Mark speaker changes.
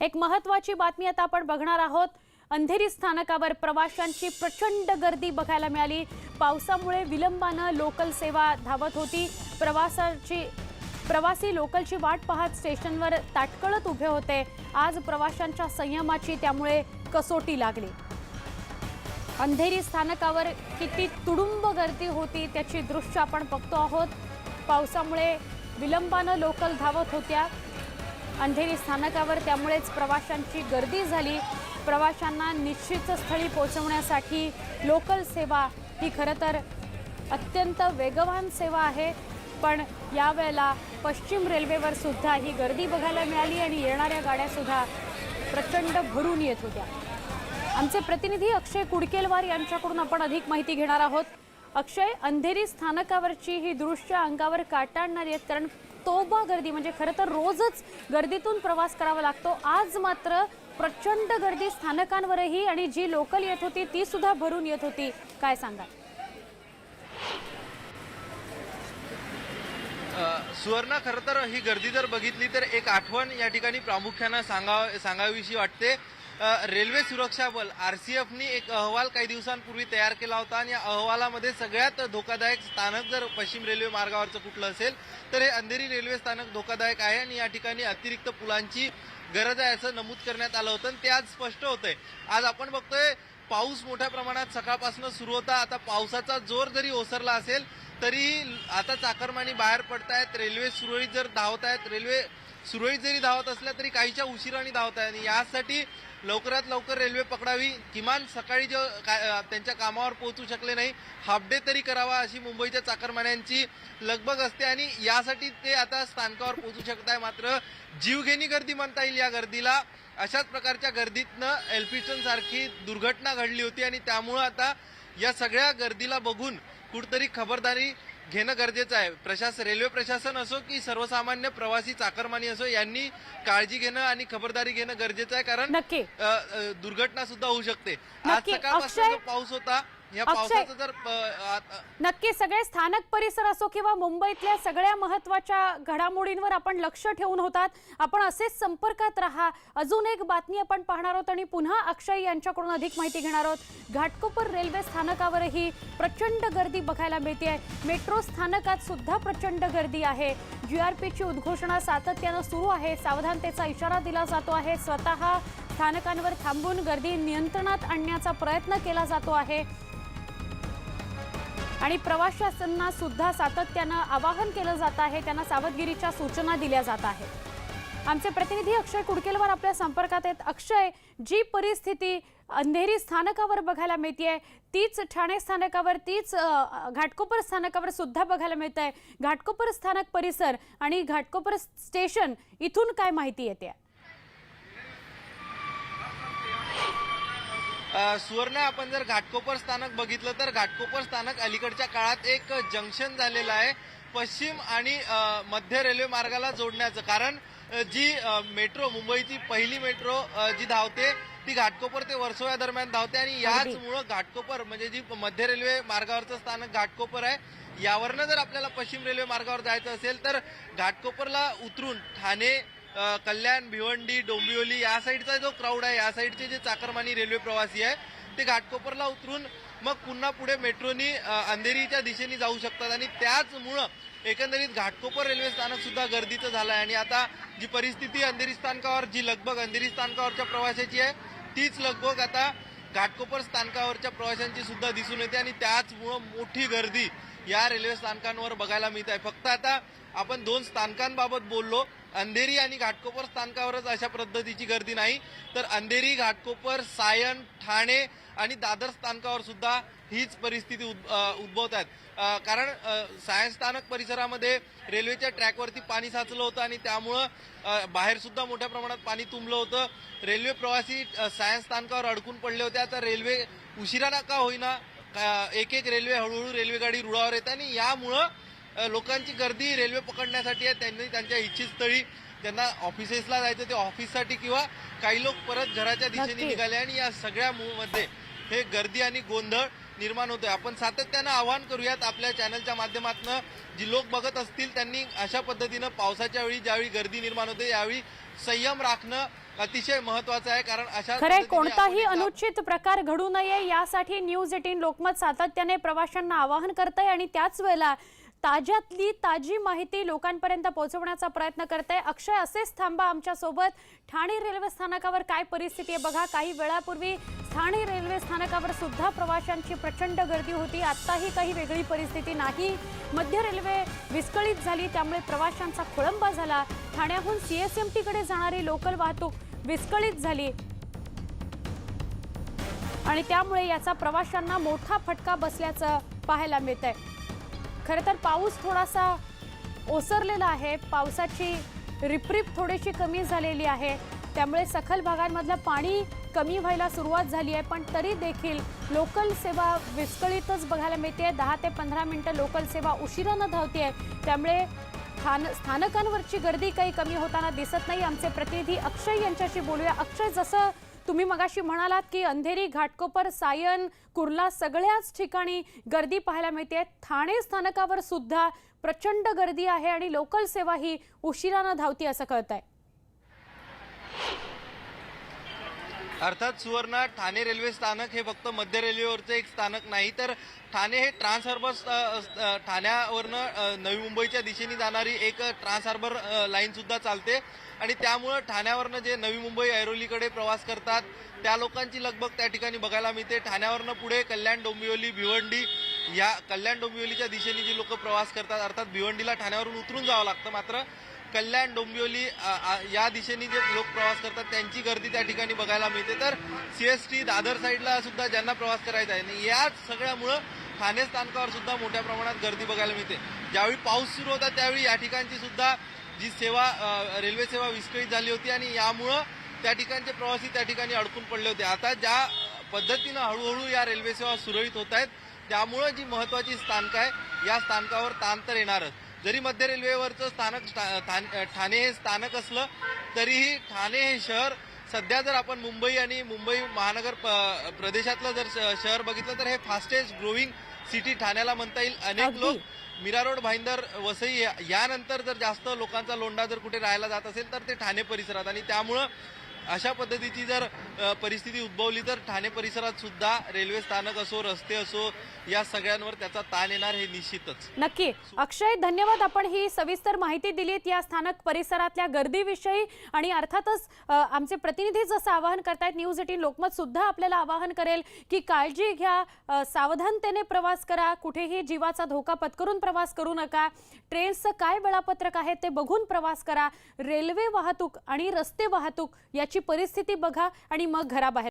Speaker 1: एक महत्वाची बातमी आता आपण बघणार आहोत. अंधेरी स्थानकावर प्रवाशांची प्रचंड गर्दी बघायला मिळाली. पावसामुळे विलंबानं लोकल सेवा धावत होती. प्रवासाची प्रवासी लोकलची वाट पाहत स्टेशनवर ताटकळत उभे होते. आज प्रवाशांच्या संयमाची त्यामुळे कसोटी लागली. अंधेरी स्थानकावर किती तुडुंब गर्दी होती त्याची दृश्य आपण बघतो आहोत. पावसामुळे विलंबानं लोकल धावत होत्या. अंधेरी स्थानकावर त्यामुळेच प्रवाशांची गर्दी झाली. प्रवाशांना निश्चित स्थळी पोहोचवण्यासाठी लोकल सेवा ही खरं तर अत्यंत वेगवान सेवा आहे. पण यावेळेला पश्चिम रेल्वेवर सुद्धा ही गर्दी बघायला मिळाली आणि येणाऱ्या गाड्यासुद्धा प्रचंड भरून येत होत्या. आमचे प्रतिनिधी अक्षय कुडकेलवार यांच्याकडून आपण अधिक माहिती घेणार आहोत. अक्षय अंधेरी स्थानकावरची ही दृश्य अंगावर काटा आणणारी आहेत कारण तोबा गर्दी. म्हणजे खरं तर रोजच गर्दीतून प्रवास करावा लागतो. आज मात्र प्रचंड गर्दी स्थानकांवरही आणि जी लोकल येत होती ती सुद्धा भरून येत होती. काय सांगा
Speaker 2: सुवर्णा खरं तर ही गर्दी जर बघितली तर एक आठवण या ठिकाणी प्रामुख्यानं सांगाव सांगावीशी वाटते. रेल्वे सुरक्षा बल आरसीएफनी एक अहवाल काही दिवसांपूर्वी तयार केला होता आणि या अहवालामध्ये सगळ्यात धोकादायक स्थानक जर पश्चिम रेल्वे मार्गावरचं कुठलं असेल तर हे अंधेरी रेल्वे स्थानक धोकादायक आहे आणि या ठिकाणी अतिरिक्त पुलांची गरज आहे असं नमूद करण्यात आलं होतं आणि ते आज स्पष्ट होतंय. आज आपण बघतोय पाऊस मोठ्या प्रमाणात सकाळपासून सुरू होता. आता पावसाचा जोर जरी ओसरला असेल तरी आता चाकरमानी बाहेर पडतायत रेल्वे सुरळीत जर धावत आहेत रेल्वे सुरळीत जरी धावत असल्या तरी काहीच्या उशिराने धावत आहे आणि यासाठी लवकरात लवकर रेल्वे पकडावी. किमान सकाळी जे काय- त्यांच्या कामावर पोहोचू शकले नाही. हाफ डे तरी करावा अशी मुंबईच्या चाकरमान्यांची लगबग असते. आणि यासाठी ते आता स्थानकावर पोहोचू शकत आहे मात्र जीवघेणी गर्दी म्हणता येईल या गर्दीला. अशाच प्रकारच्या गर्दीतनं एल्फिस्टन सारखी दुर्घटना घडली होती. आणि त्यामुळं आता या सगळ्या गर्दीला बघून कुठतरी खबरदारी घेणं गरजेचं आहे. प्रशासन रेल्वे प्रशासन असो की सर्वसामान्य प्रवासी चाकरमानी असो यांनी काळजी घेणं आणि खबरदारी घेणं गरजेचं आहे. कारण दुर्घटना सुद्धा होऊ शकते. आज. सकाळपासून पाऊस होता
Speaker 1: अक्षय- नक्की सगळे स्थानक परिसर असो किंवा मुंबईतल्या सगळ्या महत्त्वाच्या घडामोडींवर आपण लक्ष ठेवून होतात. आपण असेच संपर्कात राहा. अजून एक बातमी आपण पाहणार आहोत आणि पुन्हा अक्षय यांच्याकडून अधिक माहिती घेणार आहोत. घाटकोपर रेल्वे स्थानकावरही प्रचंड गर्दी बघायला मिळते मेट्रो स्थानकात सुद्धा प्रचंड गर्दी आहे. जीआरपीची उद्घोषणा सातत्यानं सुरू आहे. सावधानतेचा इशारा दिला जातो आहे. स्वतः स्थानकांवर थांबून गर्दी नियंत्रणात आणण्याचा प्रयत्न केला जातो आहे. आणि प्रवाशांना सुद्धा सातत्यानं आवाहन केलं जात आहे त्यांना सावधगिरीच्या सूचना दिल्या जात आहेत. आमचे प्रतिनिधी अक्षय कुडकेलवर आपल्या संपर्कात आहेत. अक्षय जी परिस्थिती अंधेरी स्थानकावर बघायला मिळते तीच ठाणे स्थानकावर तीच घाटकोपर स्थानकावर सुद्धा बघायला मिळत आहे घाटकोपर स्थानक परिसर आणि घाटकोपर स्टेशन इथून काय माहिती येते?
Speaker 2: सुवर्ण आपण जर घाटकोपर स्थानक बघितलं तर घाटकोपर स्थानक अलीकडच्या काळात एक जंक्शन झालेलं आहे. पश्चिम आणि मध्य रेल्वे मार्गाला जोडण्याचं. कारण जी मेट्रो मुंबईची पहिली मेट्रो जी धावते ती घाटकोपर ते वर्सोवा दरम्यान धावते आणि याचमुळं घाटकोपर म्हणजे जी मध्य रेल्वे मार्गावरचं स्थानक घाटकोपर आहे यावरनं जर आपल्याला पश्चिम रेल्वे मार्गावर जायचं असेल तर घाटकोपरला उतरून ठाणे कल्याण भिवंडी डोंबिवली या साईडचा जो क्राऊड आहे या साईडचे जे चाकरमानी रेल्वे प्रवासी आहे ते घाटकोपरला उतरून मग पुन्हा पुढे मेट्रोनी अंधेरीच्या दिशेने जाऊ शकतात. आणि त्याचमुळं एकंदरीत घाटकोपर रेल्वे स्थानक सुद्धा गर्दीचं झालं आहे आणि आता जी परिस्थिती अंधेरी स्थानकावर जी लगबग अंधेरी स्थानकावरच्या प्रवाशाची आहे तीच लगबग आता घाटकोपर स्थानकावरच्या प्रवाशांची सुद्धा दिसून येते. आणि त्याचमुळं मोठी गर्दी या रेल्वे स्थानकांवर बघायला मिळत आहे. फक्त आता आपण दोन स्थानकांबाबत बोललो. अंधेरी आणि घाटकोपर स्थानकावरच अशा पद्धतीची गर्दी नाही. तर अंधेरी घाटकोपर सायन ठाणे आणि दादर स्थानकावर सुद्धा हीच परिस्थिती उद्भवत आहेत. कारण अ, सायन स्थानक परिसरामध्ये रेल्वेच्या ट्रॅकवरती पाणी साचलं होतं आणि त्यामुळं बाहेरसुद्धा मोठ्या प्रमाणात पाणी तुंबलं होतं. रेल्वे प्रवासी सायन्स सायन स्थानकावर अडकून पडले होते. आता रेल्वे उशिरा का होईना एक एक रेल्वे हळूहळू रेल्वेगाडी रुळावर येते आणि यामुळं लोकांची गर्दी रेल्वे पकडण्यासाठी आहे त्यांनी त्यांच्या इच्छित स्थळी ज्यांना ऑफिसेसला जायचं ते ऑफिससाठी किंवा काही लोक परत घराच्या दिशेने. निघाले आणि या सगळ्या मू- मध्ये हे गर्दी आणि गोंधळ निर्माण होतोय आपण सातत्यानं आवाहन करूयात आपल्या चॅनलच्या माध्यमातून जी लोक बघत असतील त्यांनी अशा पद्धतीनं पावसाच्या वेळी ज्यावेळी गर्दी निर्माण होते यावेळी संयम राखणं अतिशय महत्वाचं आहे कारण अशा पद्धतीने
Speaker 1: कोणताही अनुचित प्रकार घडू नये यासाठी न्यूज एटीन लोकमत सातत्याने प्रवाशांना आवाहन करत आहे आणि त्याच वेळेला ताज्यातली ताजी माहिती लोकांपर्यंत पोहोचवण्याचा प्रयत्न करत. आहे अक्षय असेच थांबा आमच्यासोबत ठाणे रेल्वे स्थानकावर काय परिस्थिती आहे बघा. काही वेळापूर्वी ठाणे रेल्वे स्थानकावर सुद्धा प्रवाशांची प्रचंड गर्दी होती. आत्ताही काही वेगळी परिस्थिती नाही. मध्य रेल्वे विस्कळीत झाली त्यामुळे प्रवाशांचा खोळंबा झाला. ठाण्याहून सीएसएमटी कडे जाणारी लोकल वाहतूक विस्कळीत झाली. आणि त्यामुळे याचा प्रवाशांना मोठा फटका बसल्याचं पाहायला मिळत आहे खरं तर पाऊस थोडासा ओसरलेला आहे. पावसाची रिपरिप थोडीशी कमी झालेली आहे. त्यामुळे सखल भागांमधलं पाणी कमी व्हायला सुरुवात झाली आहे. पण तरी देखील लोकल सेवा विस्कळीतच बघायला मिळते. दहा ते पंधरा मिनटं लोकल सेवा उशिरानं धावते त्यामुळे स्थान स्थानकांवरची गर्दी काही कमी होताना दिसत नाही. आमचे प्रतिनिधी अक्षय यांच्याशी बोलूया. अक्षय जसं तुम्ही मगाशी म्हणालात की अंधेरी घाटकोपर सायन कुर्ला सगळ्याच ठिकाणी गर्दी पाहायला मिळते. ठाणे स्थानकावर सुद्धा प्रचंड गर्दी आहे आणि लोकल सेवा ही उशिरानं धावती असं कळत आहे
Speaker 2: अर्थात सुवर्ण ठाणे रेल्वे स्थानक हे फक्त मध्य रेल्वेवरचं एक स्थानक नाही तर ठाणे हे ट्रान्स हार्बर ठाण्यावरनं नवी मुंबईच्या दिशेने जाणारी एक ट्रान्स हार्बर लाईनसुद्धा चालते. आणि त्यामुळं ठाण्यावरनं जे नवी मुंबई ऐरोलीकडे प्रवास करतात त्या लोकांची लगबग त्या ठिकाणी बघायला मिळते. ठाण्यावरनं पुढे कल्याण डोंबिवली भिवंडी या कल्याण डोंबिवलीच्या दिशेने जी लोक प्रवास करतात अर्थात भिवंडीला ठाण्यावरून उतरून जावं लागतं मात्र कल्याण डोंबिवली या दिशेने जे लोक प्रवास करतात त्यांची गर्दी त्या ठिकाणी बघायला मिळते. तर सीएसटी दादर साईडला सुद्धा ज्यांना प्रवास करायचा आहे आणि याच सगळ्यामुळं ठाणे स्थानकावर सुद्धा मोठ्या प्रमाणात गर्दी बघायला मिळते. ज्यावेळी पाऊस सुरू होता त्यावेळी या ठिकाणची सुद्धा जी सेवा रेल्वे सेवा विस्कळीत झाली होती आणि यामुळं त्या ठिकाणचे प्रवासी त्या ठिकाणी अडकून पडले होते. आता ज्या पद्धतीनं हळूहळू या रेल्वे सेवा सुरळीत होत आहेत त्यामुळं जी महत्वाची स्थानकं आहे या स्थानकावर ताण तर येणारच. जरी मध्य रेल्वेवरचं स्थानक स्था- ठाण- हे स्थानक असलं तरीही ठाणे हे शहर सध्या जर आपण मुंबई आणि मुंबई महानगर प- प्रदेशातलं जर शहर बघितलं तर हे फास्टेस्ट ग्रोविंग सिटी ठाण्याला म्हणता येईल अनेक. लोक मीरा रोड भाईंदर वसई या- यानंतर जर जास्त लोकांचा लोंढा जर कुठे राहायला जात असेल तर ते ठाणे परिसरात आणि त्यामुळं अशा पद्धतीची जर परिस्थिती उद्भवली तर ठाणे परिसरात सुद्धा रेल्वे स्थानक असो रस्ते असो या सगळ्यांवर त्याचा ताण येणार हे निश्चितच.
Speaker 1: नक्की. अक्षय धन्यवाद. आपण ही सविस्तर माहिती दिलीत या स्थानक परिसरातल्या गर्दीविषयी आणि अर्थातच आमचे प्रतिनिधी जसं आवाहन करतायत न्यूज एटीन लोकमत सुद्धा आपल्याला आवाहन करेल की काळजी घ्या सावधानतेने प्रवास करा कुठेही जीवाचा धोका पत्करून प्रवास करू नका. ट्रेन्सचं काय वेळापत्रक आहे ते बघून प्रवास करा. रेल्वे वाहतूक आणि रस्ते वाहतूक या त्याची परिस्थिती बघा आणि मग घराबाहेर